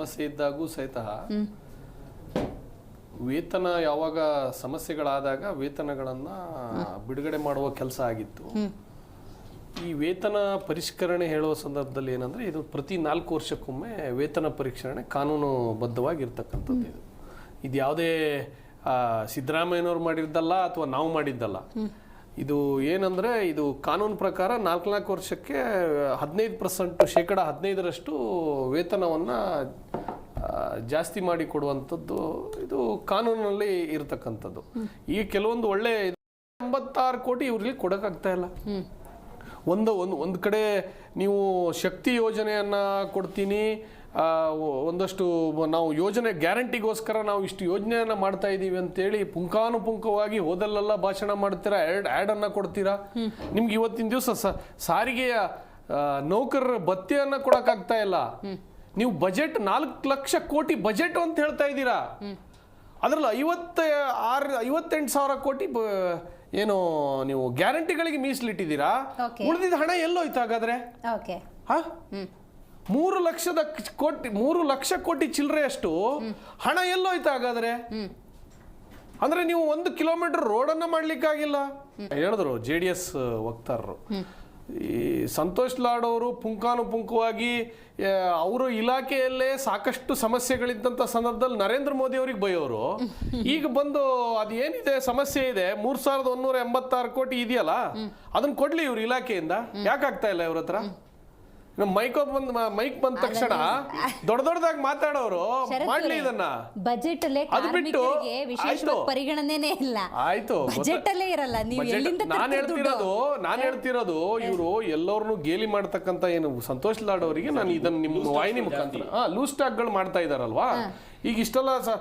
ಸಮಸ್ಯೆ ಇದ್ದಾಗೂ ಸಹಿತ ವೇತನ ಯಾವಾಗ ಸಮಸ್ಯೆಗಳಾದಾಗ ವೇತನಗಳನ್ನ ಬಿಡುಗಡೆ ಮಾಡುವ ಕೆಲಸ ಆಗಿತ್ತು. ಈ ವೇತನ ಪರಿಷ್ಕರಣೆ ಹೇಳುವ ಸಂದರ್ಭದಲ್ಲಿ ಏನಂದ್ರೆ ಇದು ಪ್ರತಿ ನಾಲ್ಕು ವರ್ಷಕ್ಕೊಮ್ಮೆ ವೇತನ ಪರಿಷ್ಕರಣೆ ಕಾನೂನುಬದ್ಧವಾಗಿರ್ತಕ್ಕಂಥದ್ದು ಇದು. ಇದು ಯಾವುದೇ ಸಿದ್ದರಾಮಯ್ಯನವ್ರು ಮಾಡಿದ್ದಲ್ಲ ಅಥವಾ ನಾವು ಮಾಡಿದ್ದಲ್ಲ. ಇದು ಏನಂದರೆ ಇದು ಕಾನೂನು ಪ್ರಕಾರ ನಾಲ್ಕು ನಾಲ್ಕು ವರ್ಷಕ್ಕೆ ಹದಿನೈದು ಪರ್ಸೆಂಟ್ ಶೇಕಡ ಹದಿನೈದರಷ್ಟು ವೇತನವನ್ನು ಜಾಸ್ತಿ ಮಾಡಿ ಕೊಡುವಂಥದ್ದು ಇದು ಕಾನೂನಲ್ಲಿ ಇರತಕ್ಕಂಥದ್ದು. ಈ ಕೆಲವೊಂದು ಒಳ್ಳೆ ಎಂಬತ್ತಾರು ಕೋಟಿ ಇವ್ರಿಗೆ ಕೊಡೋಕ್ಕಾಗ್ತಾ ಇಲ್ಲ. ಒಂದು ಒಂದು ಒಂದು ಕಡೆ ನೀವು ಶಕ್ತಿ ಯೋಜನೆಯನ್ನು ಕೊಡ್ತೀನಿ ಒಂದಷ್ಟು ನಾವು ಯೋಜನೆ ಗ್ಯಾರಂಟಿಗೋಸ್ಕರ ನಾವು ಇಷ್ಟು ಯೋಜನೆಯನ್ನು ಮಾಡ್ತಾ ಇದ್ದೀವಿ ಅಂತೇಳಿ ಪುಂಖಾನುಪುಂಖವಾಗಿ ಓದಲ್ಲೆಲ್ಲ ಭಾಷಣ ಮಾಡ್ತೀರಾ? ಆ್ಯಡ್ ಆ್ಯಡನ್ನು ಕೊಡ್ತೀರಾ? ನಿಮ್ಗೆ ಇವತ್ತಿನ ದಿವಸ ಸಾರಿಗೆಯ ನೌಕರರ ಭತ್ಯೆಯನ್ನು ಕೊಡೋಕ್ಕಾಗ್ತಾ ಇಲ್ಲ. ನೀವು ಬಜೆಟ್ ನಾಲ್ಕು ಲಕ್ಷ ಕೋಟಿ ಬಜೆಟ್ ಅಂತ ಹೇಳ್ತಾ ಇದ್ದೀರಾ? ಅದರಲ್ಲಿ ಐವತ್ತ ಆರು ಐವತ್ತೆಂಟು ಸಾವಿರ ಕೋಟಿ ಏನು ನೀವು ಗ್ಯಾರಂಟಿಗಳಿಗೆ ಮೀಸಲಿಟ್ಟಿದ್ದೀರಾ. ಉಳಿದಿದ್ದ ಹಣ ಎಲ್ಲೋಯ್ತು ಹಾಗಾದ್ರೆ? ಹಾ? ಮೂರು ಲಕ್ಷದ ಕೋಟಿ, ಮೂರು ಲಕ್ಷ ಕೋಟಿ ಚಿಲ್ಲರೆಯಷ್ಟು ಹಣ ಎಲ್ಲೋಯ್ತು ಹಾಗಾದ್ರೆ ಅಂದ್ರೆ ನೀವು ಒಂದು ಕಿಲೋಮೀಟರ್ ರೋಡನ್ನ ಮಾಡ್ಲಿಕ್ಕಾಗಿಲ್ಲ? ಹೇಳಿದ್ರು ಜೆ ಡಿ ಎಸ್ ವಕ್ತಾರರು. ಈ ಸಂತೋಷ್ ಲಾಡ್ ಅವರು ಪುಂಖಾನುಪುಂಖವಾಗಿ ಅವರು ಇಲಾಖೆಯಲ್ಲೇ ಸಾಕಷ್ಟು ಸಮಸ್ಯೆಗಳಿದ್ದಂಥ ಸಂದರ್ಭದಲ್ಲಿ ನರೇಂದ್ರ ಮೋದಿ ಅವ್ರಿಗೆ ಬೈಯೋರು. ಈಗ ಬಂದು ಅದೇನಿದೆ, ಸಮಸ್ಯೆ ಇದೆ, ಮೂರ್ ಸಾವಿರದ ಒಂದೂರ ಎಂಬತ್ತಾರು ಕೋಟಿ ಇದೆಯಲ್ಲ? ಅದನ್ನ ಕೊಡ್ಲಿ ಇವ್ರ ಇಲಾಖೆಯಿಂದ. ಯಾಕಾಗ್ತಾ ಇಲ್ಲ ಇವ್ರ ಹತ್ರ? ನಮ್ಮ ಮೈಕ್ ಬಂದ್ ಮೈಕ್ ಬಂದ ತಕ್ಷಣ ದೊಡ್ಡ ದೊಡ್ಡದಾಗಿ ಮಾತಾಡೋರು. ಮಾಡ್ಲಿ ಇದನ್ನ. ಬಜೆಟ್ ಅಲ್ಲೇ ಅದು ಬಿಟ್ಟು- ಕಾರ್ಮಿಕರಿಗೆ ಆಯ್ತು. ಪರಿಗಣನೆನೇ ಇಲ್ಲ. ಆಯ್ತು ಬಜೆಟ್ ಅಲ್ಲೇ ಇರಲ್ಲ ನೀವು ಎಲ್ಲಿಂದ ನಾನು ಹೇಳ್ತಿರೋದು ನಾನು ಹೇಳ್ತಿರೋದು ಇವರು ಎಲ್ಲರನ್ನು ಗೇಲಿ ಮಾಡ್ತಕ್ಕಂತ ಏನು ಸಂತೋಷ್ ಲಾಡೋರಿಗೆ ಅವರಿಗೆ ನಾನು ಇದನ್ನ ನಿಮ್ಮ ವಾಹಿನಿ ಮುಖಾಂತರ. ಲೂಸ್ ಟಾಕ್ಗಳು ಮಾಡ್ತಾ ಇದಾರಲ್ವಾ? ಈಗ ಇಷ್ಟೆಲ್ಲ ಸ-